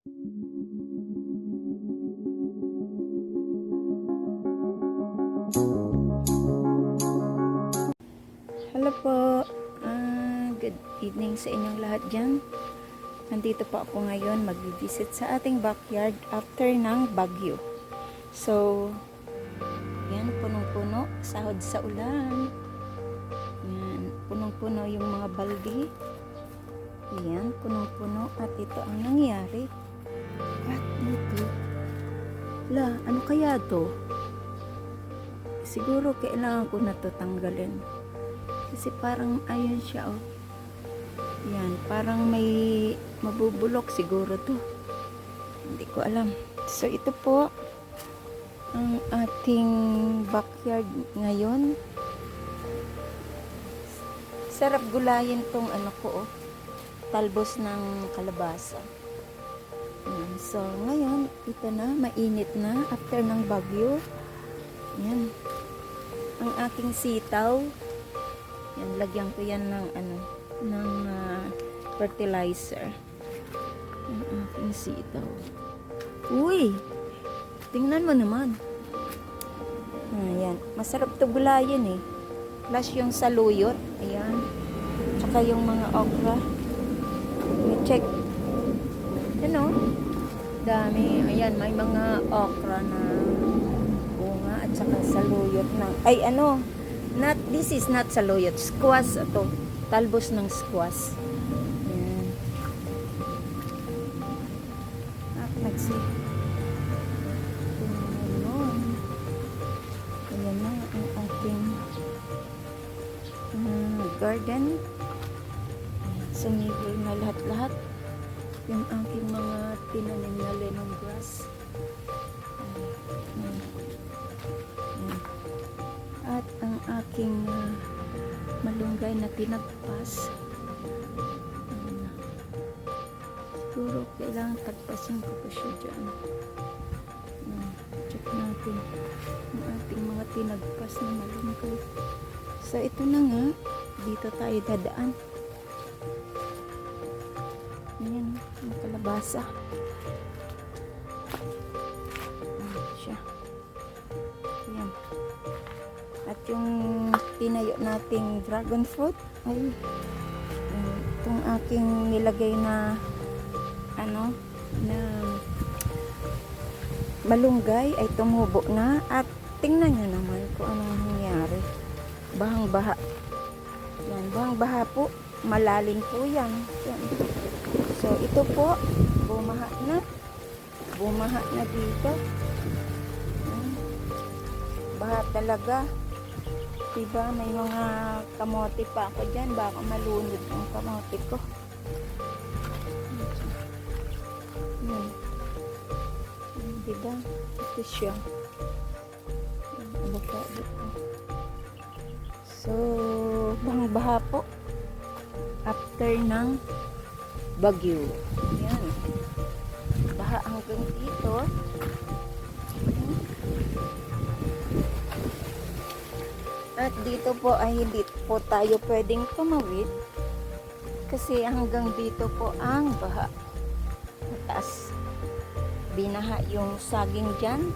Hello po. Ah, good evening sa inyong lahat dyan. Nandito po ako ngayon mag-visit sa ating backyard after ng bagyo. So, yan, punong-puno, sahod sa ulan. Yan, punong-puno yung mga balde. Yan, punong-puno at ito ang nangyari. La, ano kaya to? Siguro kailangan ko na to tanggalin. Kasi parang ayun siya oh. Yan, parang may mabubulok siguro to. Hindi ko alam. So ito po ang ating backyard ngayon. Sarap gulayin tong ano ko oh. Talbos ng kalabasa. Yan. So ngayon, ito na, mainit na after ng bagyo. Yan. Ang aking sitaw. Yan, lagyan ko yan ng ano, ng ah, fertilizer. Ang aking sitaw. Uy! Tingnan mo naman. Ayan. Masarap to gulayin eh. Plus yung saluyot. Ayan. Tsaka yung mga okra. I-check. Ano? Dami. Ayan, may mga okra na bunga at saka saluyot ng ay ano not this is not saluyot squash ito talbos ng squash yan ah ayan na ang ah, garden sumibol na lahat-lahat yung aking mga tinanim na lemongrass. Ayan. At ang aking malunggay na tinagpas. Ayan. Siguro kailangan tagpasin ko pa siya dyan. Ayan. Check natin ang ating mga tinagpas na malunggay. So ito na nga, dito tayo dadaan. Ayan, ang kalabasa. Ayan At yung tinayo nating dragon fruit ay itong aking nilagay na ano na malunggay ay tumubo na at tingnan nyo naman kung anong nangyari. Bahang baha. Yan, bahang baha po. Malalim po yan. yan. So ito po, bumaha na. Bumaha na dito. Baha talaga. Diba, may mga kamote pa ako dyan. Baka malunod yung kamote ko. Yan. Diba? Ito siya. Avocado ko. So, bang baha po. After ng bagyo. Yan. Baha hanggang dito. At dito po ay hindi po tayo pwedeng tumawid kasi hanggang dito po ang baha. Mataas. Binaha yung saging dyan.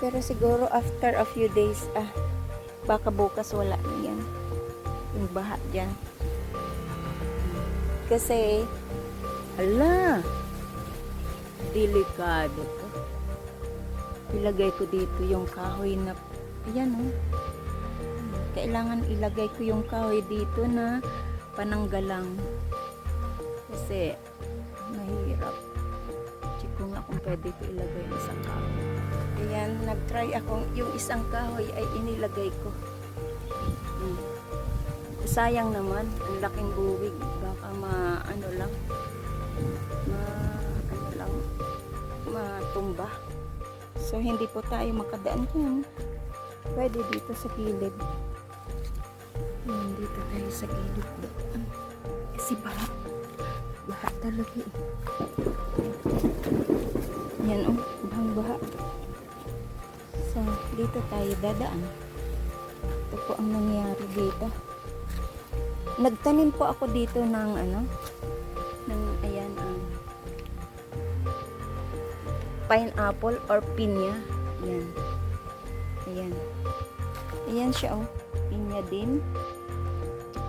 Pero siguro after a few days, ah, baka bukas wala na yan. Yung baha dyan. Kasi, ala, delikado to. Ilagay ko dito yung kahoy na, ayan oh kailangan ilagay ko yung kahoy dito na pananggalang. Kasi mahirap. Check ko nga kung pwede ko ilagay yung isang kahoy. Ayan nag-try akong yung isang kahoy ay inilagay ko. Hmm. sayang naman. Ang laking buwig. Baka ma ano lang. Ma ano lang. Matumba. So hindi po tayo makadaan dyan. Pwede dito sa gilid Nandito tayo sa gilid doon. Kasi baha. Baha talaga eh. Yan oh, bahang baha. So, dito tayo dadaan. Ito po ang nangyari dito. Nagtanim po ako dito ng ano, ng ayan ang pineapple or pinya. Yan. Ayan. Ayan siya oh. Pinya din.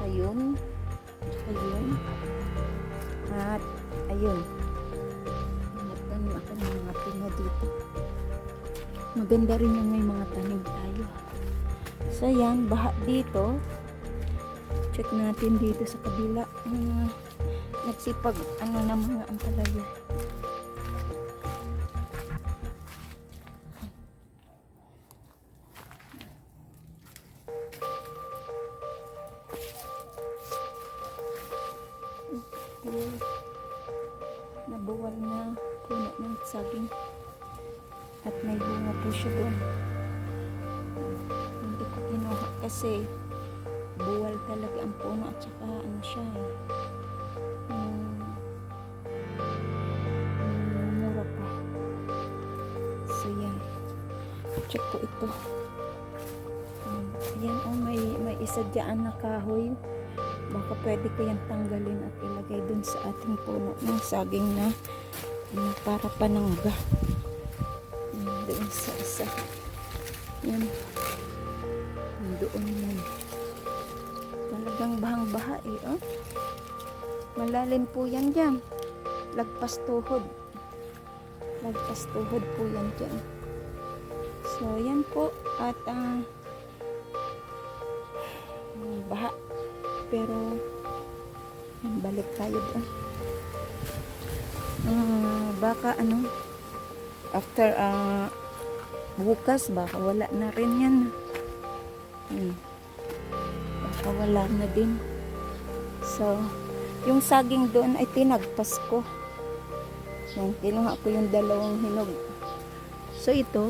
Ayun. Ayun. At ayun. Nagtanim ako ng mga pinya dito. Maganda rin yung may mga tanim tayo. So yan, baha dito. Check natin dito sa kabila. Uh, nagsipag ano na mga ampalaya. Saging. At may bunga po siya doon. Hindi ko kinuha kasi buwal talaga ang puno at saka ano siya eh. Hmm, hmm, mura pa. So yan. Check ko ito. Hmm, Ayan oh, may, may isa dyan na kahoy. Baka pwede ko yan tanggalin at ilagay dun sa ating puno ng saging na ano, para panangga. Yan, doon sa isa. Yan. Doon yan. Talagang bahang-baha eh, oh. Malalim po yan dyan. Lagpas tuhod. Lagpas tuhod po yan dyan. So, yan po. At, ah, mm, baha. Pero, balik tayo doon. Ah, baka ano, after ah, bukas, baka wala na rin yan. Hmm. Baka wala na din. So, yung saging doon ay tinagpas ko. Yan, kinuha ko yung dalawang hinog. So, ito,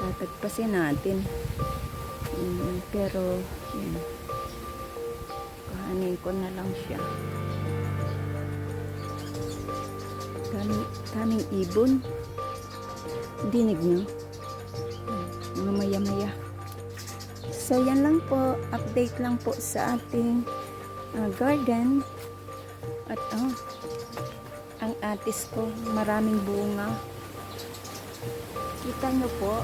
tatagpasin natin. Mm, pero, yan. Kahanin ko na lang siya. Daming, daming ibon. Dinig nyo? Mga maya-maya. So, yan lang po. Update lang po sa ating ah, garden. At, oh, ang atis ko, maraming bunga. Kita nyo po,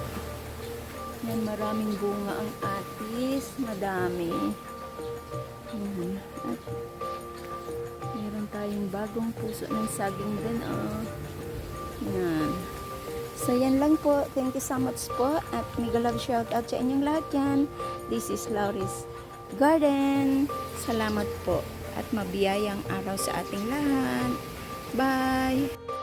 yan, maraming bunga ang atis. Madami. Yan. At tayong bagong puso ng saging din. Oh. Yan. So, yan lang po. Thank you so much po. At mega love shout out sa inyong lahat yan. This is Lauris Garden. Salamat po. At mabiyayang araw sa ating lahat. Bye!